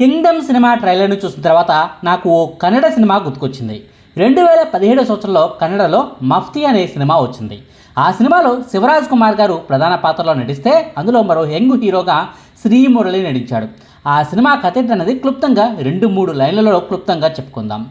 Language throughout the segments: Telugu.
కింగ్డమ్ సినిమా ట్రైలర్ను చూసిన తర్వాత నాకు ఓ కన్నడ సినిమా గుర్తుకొచ్చింది. రెండు వేల పదిహేడు సంవత్సరంలో కన్నడలో మఫ్తి అనే సినిమా వచ్చింది. ఆ సినిమాలో శివరాజ్ కుమార్ గారు ప్రధాన పాత్రలో నటిస్తే అందులో మరో యంగ్ హీరోగా శ్రీమురళి నటించాడు. ఆ సినిమా కథ ఏంటన్నది క్లుప్తంగా రెండు మూడు లైన్లలో క్లుప్తంగా చెప్పుకుందాం.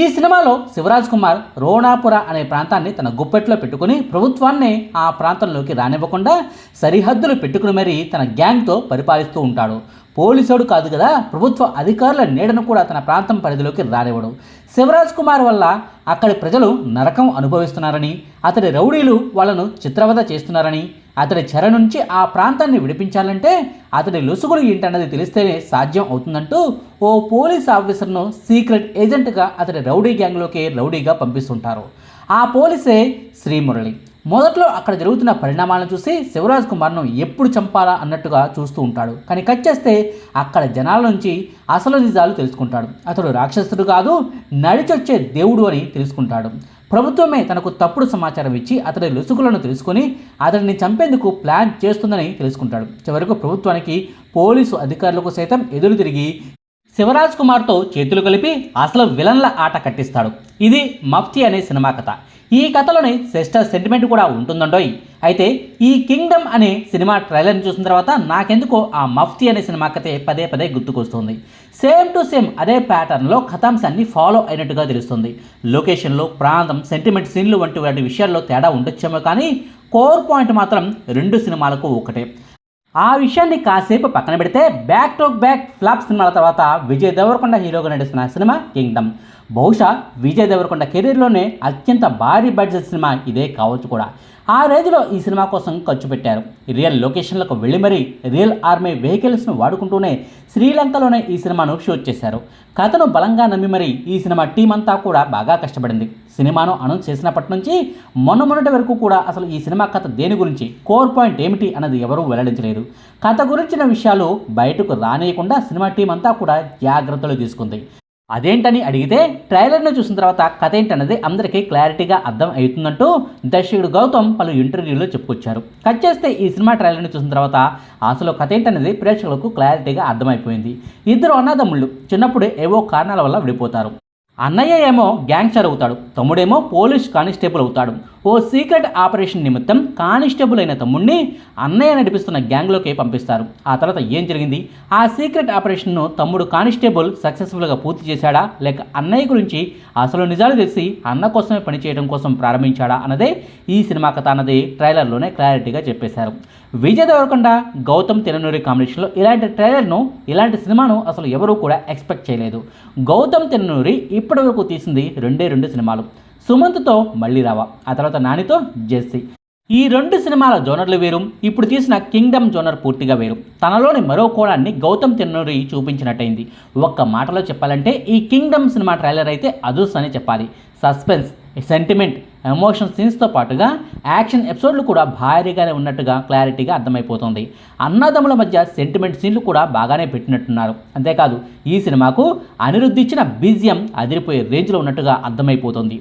ఈ సినిమాలో శివరాజ్ కుమార్ రోణాపుర అనే ప్రాంతాన్ని తన గుప్పెట్లో పెట్టుకుని ప్రభుత్వాన్ని ఆ ప్రాంతంలోకి రానివ్వకుండా సరిహద్దులు పెట్టుకుని మరీ తన గ్యాంగ్తో పరిపాలిస్తూ ఉంటాడు. పోలీసుడు కాదు కదా? ప్రభుత్వ అధికారుల నీడను కూడా తన ప్రాంతం పరిధిలోకి రానివ్వడు. శివరాజ్ కుమార్ వల్ల అక్కడి ప్రజలు నరకం అనుభవిస్తున్నారని అతడి రౌడీలు వాళ్ళను చిత్రవద చేస్తున్నారని అతడి చెర నుంచి ఆ ప్రాంతాన్ని విడిపించాలంటే అతడి లొసుగులు ఏంటన్నది తెలిస్తేనే సాధ్యం అవుతుందంటూ ఓ పోలీస్ ఆఫీసర్ను సీక్రెట్ ఏజెంట్గా అతడి రౌడీ గ్యాంగ్లోకి రౌడీగా పంపిస్తుంటారు. ఆ పోలీసే శ్రీమురళి. మొదట్లో అక్కడ జరుగుతున్న పరిణామాలను చూసి శివరాజ్ కుమార్ను ఎప్పుడు చంపాలా అన్నట్టుగా చూస్తూ ఉంటాడు. కానీ కట్ చేస్తే అక్కడ జనాల నుంచి అసలు నిజాలు తెలుసుకుంటాడు. అతడు రాక్షసుడు కాదు నడిచొచ్చే దేవుడు అని తెలుసుకుంటాడు. ప్రభుత్వమే తనకు తప్పుడు సమాచారం ఇచ్చి అతడి లొసుగులను తెలుసుకొని అతడిని చంపేందుకు ప్లాన్ చేస్తుందని తెలుసుకుంటాడు. చివరకు ప్రభుత్వానికి పోలీసు అధికారులకు సైతం ఎదురు తిరిగి శివరాజ్ కుమార్తో చేతులు కలిపి అసలు విలన్ల ఆట కట్టిస్తాడు. ఇది మఫ్తి అనే సినిమా కథ. ఈ కథలోని సిస్టర్ సెంటిమెంట్ కూడా ఉంటుందండోయ్. అయితే ఈ కింగ్డమ్ అనే సినిమా ట్రైలర్ని చూసిన తర్వాత నాకెందుకో ఆ మఫ్తీ అనే సినిమా కథే పదే పదే గుర్తుకొస్తుంది. సేమ్ టు సేమ్ అదే ప్యాటర్న్లో కథాంశాన్ని ఫాలో అయినట్టుగా తెలుస్తుంది. లొకేషన్లో ప్రాంతం సెంటిమెంట్ సీన్లు వంటి వాటి విషయాల్లో తేడా ఉండొచ్చేమో కానీ కోర్ పాయింట్ మాత్రం రెండు సినిమాలకు ఒకటే. ఆ విషయాన్ని కాసేపు పక్కన పెడితే బ్యాక్ టు బ్యాక్ ఫ్లాప్ సినిమాల తర్వాత విజయ్ దేవరకొండ హీరోగా నటిస్తున్న సినిమా కింగ్డమ్. బహుశా విజయ్ దేవరకొండ కెరీర్లోనే అత్యంత భారీ బడ్జెట్ సినిమా ఇదే కావచ్చు కూడా. ఆ రేంజ్లో ఈ సినిమా కోసం ఖర్చు పెట్టారు. రియల్ లొకేషన్లకు వెళ్ళి మరీ రియల్ ఆర్మీ వెహికల్స్ను వాడుకుంటూనే శ్రీలంకలోనే ఈ సినిమాను షూట్ చేశారు. కథను బలంగా నమ్మి మరీ ఈ సినిమా టీం అంతా కూడా బాగా కష్టపడింది. సినిమాను అనౌన్స్ చేసినప్పటి నుంచి మొన్న మొన్నటి వరకు కూడా అసలు ఈ సినిమా కథ దేని గురించి కోర్ పాయింట్ ఏమిటి అన్నది ఎవరూ వెల్లడించలేదు. కథ గురించిన విషయాలు బయటకు రానియకుండా సినిమా టీం అంతా కూడా జాగ్రత్తలు తీసుకుంది. అదేంటని అడిగితే ట్రైలర్ను చూసిన తర్వాత కథ ఏంటన్నది అందరికీ క్లారిటీగా అర్థం అవుతుందంటూ దర్శకుడు గౌతమ్ పలు ఇంటర్వ్యూలో చెప్పుకొచ్చారు. కట్ చేస్తే ఈ సినిమా ట్రైలర్ని చూసిన తర్వాత అసలు కథ ఏంటనేది ప్రేక్షకులకు క్లారిటీగా అర్థమైపోయింది. ఇద్దరు అన్నదమ్ముళ్ళు చిన్నప్పుడే ఏవో కారణాల వల్ల విడిపోతారు. అన్నయ్య ఏమో గ్యాంగ్స్టర్ అవుతాడు. తమ్ముడేమో పోలీస్ కానిస్టేబుల్ అవుతాడు. ఓ సీక్రెట్ ఆపరేషన్ నిమిత్తం కానిస్టేబుల్ అయిన తమ్ముడిని అన్నయ్య నడిపిస్తున్న గ్యాంగ్లోకి పంపిస్తారు. ఆ తర్వాత ఏం జరిగింది? ఆ సీక్రెట్ ఆపరేషన్ను తమ్ముడు కానిస్టేబుల్ సక్సెస్ఫుల్గా పూర్తి చేశాడా? లేక అన్నయ్య గురించి అసలు నిజాలు తెలిసి అన్న కోసమే పనిచేయడం కోసం ప్రారంభించాడా? అన్నదే ఈ సినిమా కథ అన్నది ట్రైలర్లోనే క్లారిటీగా చెప్పేశారు. విజయ్ దేవరకొండ గౌతమ్ తిరునూరి కాంబినేషన్లో ఇలాంటి ట్రైలర్ను ఇలాంటి సినిమాను అసలు ఎవరూ కూడా ఎక్స్పెక్ట్ చేయలేదు. గౌతమ్ తిరునూరి ఇప్పటివరకు తీసింది రెండే రెండు సినిమాలు. సుమంత్తో మళ్ళీ రావా ఆ తర్వాత నానితో జెస్సీ. ఈ రెండు సినిమాల జోనర్లు వేరు ఇప్పుడు తీసిన కింగ్డమ్ జోనర్ పూర్తిగా వేరు. తనలోని మరో కోణాన్ని గౌతమ్ తిన్నూరి చూపించినట్టయింది. ఒక్క మాటలో చెప్పాలంటే ఈ కింగ్డమ్ సినిమా ట్రైలర్ అయితే అదుర్స్ అని చెప్పాలి. సస్పెన్స్ సెంటిమెంట్ ఎమోషన్ సీన్స్తో పాటుగా యాక్షన్ ఎపిసోడ్లు కూడా భారీగానే ఉన్నట్టుగా క్లారిటీగా అర్థమైపోతుంది. అన్నదమ్ముల మధ్య సెంటిమెంట్ సీన్లు కూడా బాగానే పెట్టినట్టున్నారు. అంతేకాదు ఈ సినిమాకు అనిరుద్ధ్ ఇచ్చిన బీజియం అదిరిపోయే రేంజ్లో ఉన్నట్టుగా అర్థమైపోతుంది.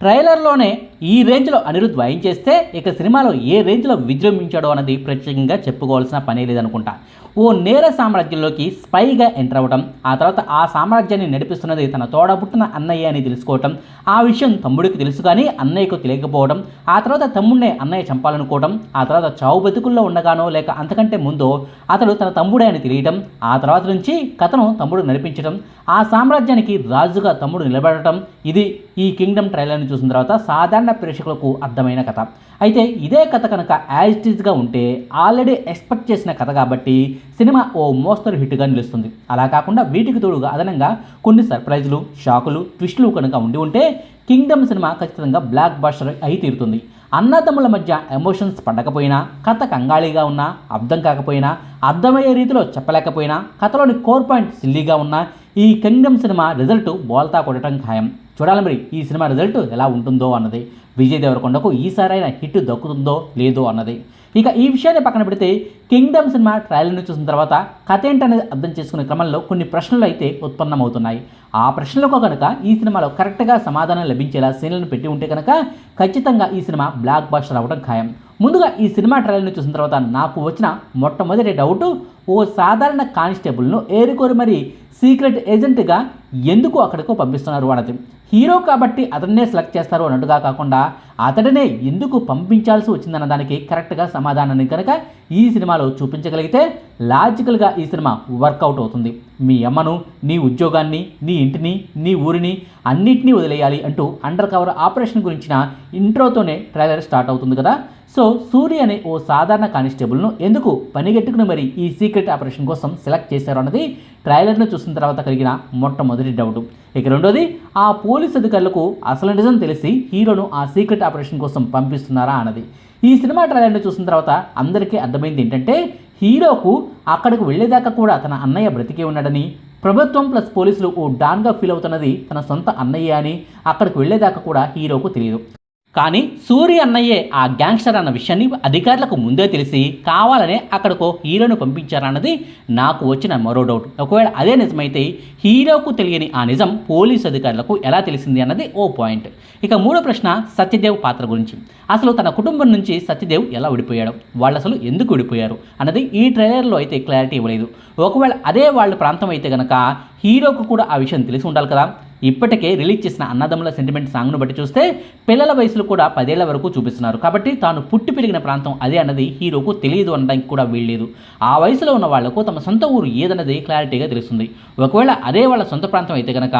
ట్రైలర్లోనే ఈ రేంజ్లో అనిరుద్ధ్ వాయించేస్తే ఇక సినిమాలో ఏ రేంజ్లో విజృంభించాడో అన్నది ప్రత్యేకంగా చెప్పుకోవాల్సిన పనే లేదనుకుంటా. ఓ నేర సామ్రాజ్యంలోకి స్పైగా ఎంటర్ అవ్వడం ఆ తర్వాత ఆ సామ్రాజ్యాన్ని నడిపిస్తున్నది తన తోడబుట్టిన అన్నయ్య అని తెలుసుకోవటం ఆ విషయం తమ్ముడికి తెలుసు కానీ అన్నయ్యకు తెలియకపోవడం ఆ తర్వాత తమ్ముడినే అన్నయ్య చంపాలనుకోవడం ఆ తర్వాత చావు బతుకుల్లో ఉండగానో లేక అంతకంటే ముందో అతడు తన తమ్ముడే అని తెలియటం ఆ తర్వాత నుంచి కథను తమ్ముడు నడిపించడం ఆ సామ్రాజ్యానికి రాజుగా తమ్ముడు నిలబడటం ఇది ఈ కింగ్డమ్ ట్రైలర్ని చూసిన తర్వాత సాధారణ ప్రేక్షకులకు అర్థమైన కథ. అయితే ఇదే కథ కనుక యాజ్ ఇట్ ఈజ్గా ఉంటే ఆల్రెడీ ఎక్స్పెక్ట్ చేసిన కథ కాబట్టి సినిమా ఓ మోస్తరు హిట్గా నిలుస్తుంది. అలా కాకుండా వీటికి తోడుగా అదనంగా కొన్ని సర్ప్రైజులు షాకులు ట్విస్టులు కనుక ఉండి ఉంటే కింగ్డమ్ సినిమా ఖచ్చితంగా బ్లాక్ బాస్టర్ అయి తీరుతుంది. అన్నదమ్ముల మధ్య ఎమోషన్స్ పడకపోయినా కథ కంగాళీగా ఉన్నా అర్థం కాకపోయినా అర్థమయ్యే రీతిలో చెప్పలేకపోయినా కథలోని కోర్ పాయింట్ సిల్లీగా ఉన్నా ఈ కింగ్డమ్ సినిమా రిజల్ట్ బోల్తా కొట్టడం ఖాయం. చూడాలి మరి ఈ సినిమా రిజల్ట్ ఎలా ఉంటుందో అన్నది. విజయ్ దేవరకొండకు ఈసారైనా హిట్ దక్కుతుందో లేదో అన్నది. ఇక ఈ విషయాన్ని పక్కన పెడితే కింగ్డమ్ సినిమా ట్రయల్ని చూసిన తర్వాత కథ ఏంటనేది అర్థం చేసుకునే క్రమంలో కొన్ని ప్రశ్నలు అయితే ఉత్పన్నమవుతున్నాయి. ఆ ప్రశ్నలకు కనుక ఈ సినిమాలో కరెక్ట్గా సమాధానం లభించేలా సీన్లను పెట్టి ఉంటే కనుక ఖచ్చితంగా ఈ సినిమా బ్లాక్ బాస్టర్ అవ్వడం ఖాయం. ముందుగా ఈ సినిమా ట్రైలర్ని చూసిన తర్వాత నాకు వచ్చిన మొట్టమొదటి డౌట్ ఓ సాధారణ కానిస్టేబుల్ను ఏరుకోరి మరి సీక్రెట్ ఏజెంట్గా ఎందుకు అక్కడికో పంపిస్తున్నారు అన్నది. హీరో కాబట్టి అతన్నే సెలెక్ట్ చేస్తారు అన్నట్టుగా కాకుండా అతడినే ఎందుకు పంపించాల్సి వచ్చిందన్న దానికి కరెక్ట్గా సమాధానాన్ని కనుక ఈ సినిమాలో చూపించగలిగితే లాజికల్గా ఈ సినిమా వర్కౌట్ అవుతుంది. మీ అమ్మను నీ ఉద్యోగాన్ని నీ ఇంటిని నీ ఊరిని అన్నిటినీ వదిలేయాలి అంటూ అండర్ కవర్ ఆపరేషన్ గురించిన ఇంట్రోతోనే ట్రైలర్ స్టార్ట్ అవుతుంది కదా. సో సూర్య అనే ఓ సాధారణ కానిస్టేబుల్ను ఎందుకు పనిగెట్టుకుని మరి ఈ సీక్రెట్ ఆపరేషన్ కోసం సెలెక్ట్ చేశారు అన్నది ట్రైలర్ను చూసిన తర్వాత కలిగిన మొట్టమొదటి డౌట్. ఇక రెండోది ఆ పోలీస్ అధికారులకు అసలు నిజం తెలిసి హీరోను ఆ సీక్రెట్ ఆపరేషన్ కోసం పంపిస్తున్నారా అన్నది. ఈ సినిమా ట్రైలర్ను చూసిన తర్వాత అందరికీ అర్థమైంది ఏంటంటే హీరోకు అక్కడికి వెళ్ళేదాకా కూడా తన అన్నయ్య బ్రతికే ఉన్నాడని ప్రభుత్వం ప్లస్ పోలీసులు ఓ డాన్గా ఫీల్ అవుతున్నది తన సొంత అన్నయ్య అని అక్కడికి వెళ్ళేదాకా కూడా హీరోకు తెలియదు. కానీ సూరి అన్నయ్యే ఆ గ్యాంగ్స్టర్ అన్న విషయాన్ని అధికారులకు ముందే తెలిసి కావాలనే అక్కడికో హీరోను పంపించారన్నది నాకు వచ్చిన మరో డౌట్ ఒకవేళ అదే నిజమైతే హీరోకు తెలియని ఆ నిజం పోలీసు అధికారులకు ఎలా తెలిసింది అన్నది ఓ పాయింట్ ఇక మూడో ప్రశ్న సత్యదేవ్ పాత్ర గురించి. అసలు తన కుటుంబం నుంచి సత్యదేవ్ ఎలా విడిపోయాడు? వాళ్ళు అసలు ఎందుకు విడిపోయారు? అన్నది ఈ ట్రైలర్లో అయితే క్లారిటీ ఇవ్వలేదు. ఒకవేళ అదే వాళ్ళ ప్రాంతం అయితే కనుక హీరోకు కూడా ఆ విషయం తెలిసి ఉండాలి కదా? ఇప్పటికే రిలీజ్ చేసిన అన్నదమ్ముల సెంటిమెంట్ సాంగ్ను బట్టి చూస్తే పిల్లల వయసులో కూడా పదేళ్ళ వరకు చూపిస్తున్నారు. కాబట్టి తాను పుట్టి పెరిగిన ప్రాంతం అదే అన్నది హీరోకు తెలియదు అనడానికి కూడా వీల్లేదు. ఆ వయసులో ఉన్న వాళ్ళకు తమ సొంత ఊరు ఏదన్నది క్లారిటీగా తెలుస్తుంది. ఒకవేళ అదే వాళ్ళ సొంత ప్రాంతం అయితే కనుక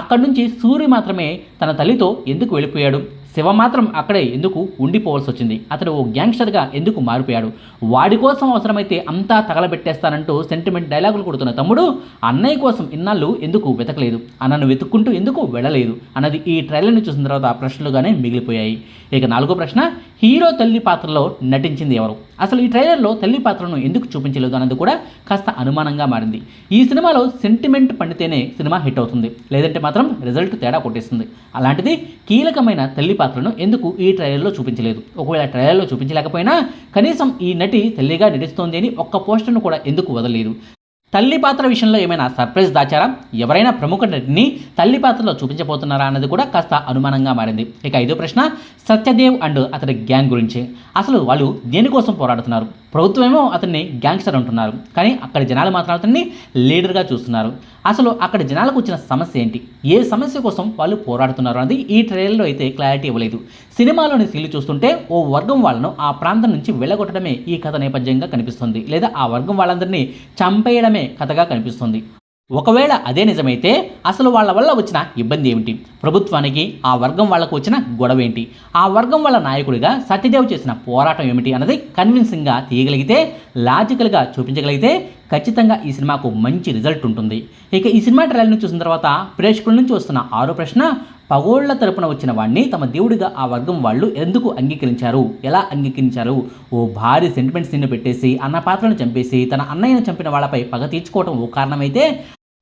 అక్కడి నుంచి సూర్య మాత్రమే తన తల్లితో ఎందుకు వెళ్ళిపోయాడు? శివ మాత్రం అక్కడే ఎందుకు ఉండిపోవాల్సి వచ్చింది అతడు ఓ గ్యాంగ్స్టర్గా ఎందుకు మారిపోయాడు? వాడి కోసం అవసరమైతే అంతా తగలబెట్టేస్తానంటూ సెంటిమెంట్ డైలాగులు కొడుతున్న తమ్ముడు అన్నయ్య కోసం ఇన్నాళ్ళు ఎందుకు వెతకలేదు? అన్నను వెతుక్కుంటూ ఎందుకు వెళ్ళలేదు? అన్నది ఈ ట్రైలర్ని చూసిన తర్వాత ప్రశ్నలుగానే మిగిలిపోయాయి. ఇక నాలుగో ప్రశ్న హీరో తల్లి పాత్రలో నటించింది ఎవరు? అసలు ఈ ట్రైలర్లో తల్లి పాత్రను ఎందుకు చూపించలేదు అన్నది కూడా కాస్త అనుమానంగా మారింది. ఈ సినిమాలో సెంటిమెంట్ పండితేనే సినిమా హిట్ అవుతుంది. లేదంటే మాత్రం రిజల్ట్ తేడా కొట్టేస్తుంది. అలాంటిది కీలకమైన తల్లి పాత్రను ఎందుకు ఈ ట్రైలర్లో చూపించలేదు? ఒకవేళ ట్రైలర్లో చూపించలేకపోయినా కనీసం ఈ నటి తల్లిగా నటిస్తోంది అని ఒక్క పోస్టర్ను కూడా ఎందుకు వదలలేదు? తల్లి పాత్ర విషయంలో ఏమైనా సర్ప్రైజ్ దాచారా? ఎవరైనా ప్రముఖ నటిని తల్లి పాత్రలో చూపించబోతున్నారా అన్నది కూడా కాస్త అనుమానంగా మారింది. ఇక ఐదో ప్రశ్న సత్యదేవ్ అండ్ అతడి గ్యాంగ్ గురించి. అసలు వాళ్ళు దేనికోసం పోరాడుతున్నారు? ప్రభుత్వమేమో అతన్ని గ్యాంగ్స్టర్ అంటున్నారు. కానీ అక్కడి జనాలు మాత్రం అతన్ని లీడర్గా చూస్తున్నారు. అసలు అక్కడ జనాలకు వచ్చిన సమస్య ఏంటి? ఏ సమస్య కోసం వాళ్ళు పోరాడుతున్నారు అనేది ఈ ట్రైలర్లో అయితే క్లారిటీ ఇవ్వలేదు. సినిమాలోని సీన్లు చూస్తుంటే ఓ వర్గం వాళ్ళను ఆ ప్రాంతం నుంచి వెళ్ళగొట్టడమే ఈ కథ నేపథ్యంగా కనిపిస్తుంది. లేదా ఆ వర్గం వాళ్ళందరినీ చంపేయడమే కథగా కనిపిస్తుంది. ఒకవేళ అదే నిజమైతే అసలు వాళ్ళ వల్ల వచ్చిన ఇబ్బంది ఏమిటి? ప్రభుత్వానికి ఆ వర్గం వాళ్ళకు వచ్చిన గొడవ ఏంటి? ఆ వర్గం వాళ్ళ నాయకుడిగా సత్యదేవ్ చేసిన పోరాటం ఏమిటి అన్నది కన్విన్సింగ్గా తీయగలిగితే లాజికల్గా చూపించగలిగితే ఖచ్చితంగా ఈ సినిమాకు మంచి రిజల్ట్ ఉంటుంది. ఇక ఈ సినిమా ట్రైలర్ను చూసిన తర్వాత ప్రేక్షకుల నుంచి వస్తున్న ఆరో ప్రశ్న పగోళ్ళ తరపున వచ్చిన వాడిని తమ దేవుడిగా ఆ వర్గం వాళ్ళు ఎందుకు అంగీకరించారు? ఎలా అంగీకరించారు? ఓ భారీ సెంటిమెంట్స్ నిన్ను పెట్టేసి అన్న పాత్రను చంపేసి తన అన్నయ్యను చంపిన వాళ్ళపై పగ తీర్చుకోవడం ఓ కారణమైతే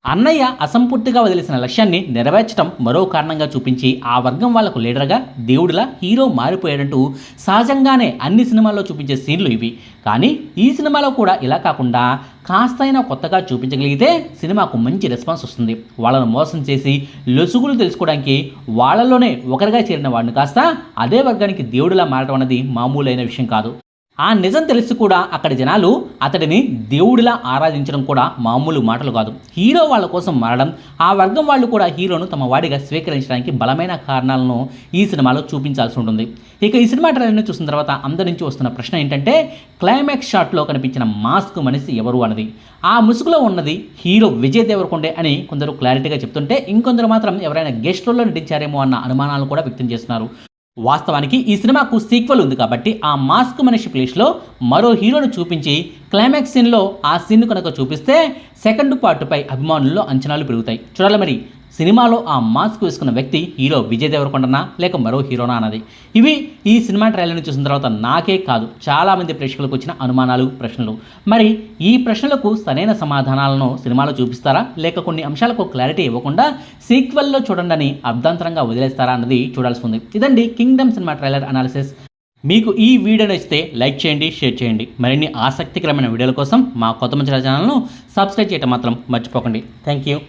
అన్నయ్య అసంపూర్తిగా వదిలేసిన లక్ష్యాన్ని నెరవేర్చడం మరో కారణంగా చూపించి ఆ వర్గం వాళ్ళకు లీడర్గా దేవుడిలా హీరో మారిపోయాడంటూ సహజంగానే అన్ని సినిమాల్లో చూపించే సీన్లు ఇవి. కానీ ఈ సినిమాలో కూడా ఇలా కాకుండా కాస్తైనా కొత్తగా చూపించగలిగితే సినిమాకు మంచి రెస్పాన్స్ వస్తుంది. వాళ్ళను మోసం చేసి లొసుగులు తెలుసుకోవడానికి వాళ్ళలోనే ఒకరిగా చేరిన వాడిని కాస్త అదే వర్గానికి దేవుడిలా మారడం అనేది మామూలైన విషయం కాదు. ఆ నిజం తెలిసి కూడా అక్కడి జనాలు అతడిని దేవుడిలా ఆరాధించడం కూడా మామూలు మాటలు కాదు. హీరో వాళ్ళ కోసం మారడం ఆ వర్గం వాళ్ళు కూడా హీరోను తమ వాడిగా స్వీకరించడానికి బలమైన కారణాలను ఈ సినిమాలో చూపించాల్సి ఉంటుంది. ఇక ఈ సినిమా ట్రైలర్ని చూసిన తర్వాత అందరి నుంచి వస్తున్న ప్రశ్న ఏంటంటే క్లైమాక్స్ షాట్లో కనిపించిన మాస్క్ మనిషి ఎవరు అన్నది. ఆ ముసుగులో ఉన్నది హీరో విజయ్ దేవరకొండే అని కొందరు క్లారిటీగా చెప్తుంటే ఇంకొందరు మాత్రం ఎవరైనా గెస్ట్ రోల్లో నటించారేమో అన్న అనుమానాలు కూడా వ్యక్తం చేస్తున్నారు. వాస్తవానికి ఈ సినిమాకు సీక్వెల్ ఉంది కాబట్టి ఆ మాస్క్ మనిషి ప్లేస్లో మరో హీరోను చూపించి క్లైమాక్స్ సీన్లో ఆ సీన్ను కనుక చూపిస్తే సెకండ్ పార్ట్పై అభిమానుల్లో అంచనాలు పెరుగుతాయి. చూడాలి మరి సినిమాలో ఆ మాస్క్ వేసుకున్న వ్యక్తి హీరో విజయ్ దేవరకొండనా లేక మరో హీరోనా అన్నది. ఇవి ఈ సినిమా ట్రైలర్ని చూసిన తర్వాత నాకే కాదు చాలామంది ప్రేక్షకులకు వచ్చిన అనుమానాలు ప్రశ్నలు. మరి ఈ ప్రశ్నలకు సరైన సమాధానాలను సినిమాలో చూపిస్తారా? లేక కొన్ని అంశాలకు క్లారిటీ ఇవ్వకుండా సీక్వెల్లో చూడండి అని అర్ధాంతరంగా వదిలేస్తారా అన్నది చూడాల్సి ఉంది. ఇదండి కింగ్డమ్ సినిమా ట్రైలర్ అనాలిసిస్. మీకు ఈ వీడియో నచ్చితే లైక్ చేయండి షేర్ చేయండి. మరిన్ని ఆసక్తికరమైన వీడియోల కోసం మా కొత్త మంచి ఛానల్ను సబ్స్క్రైబ్ చేయటం మాత్రం మర్చిపోకండి. Thank you.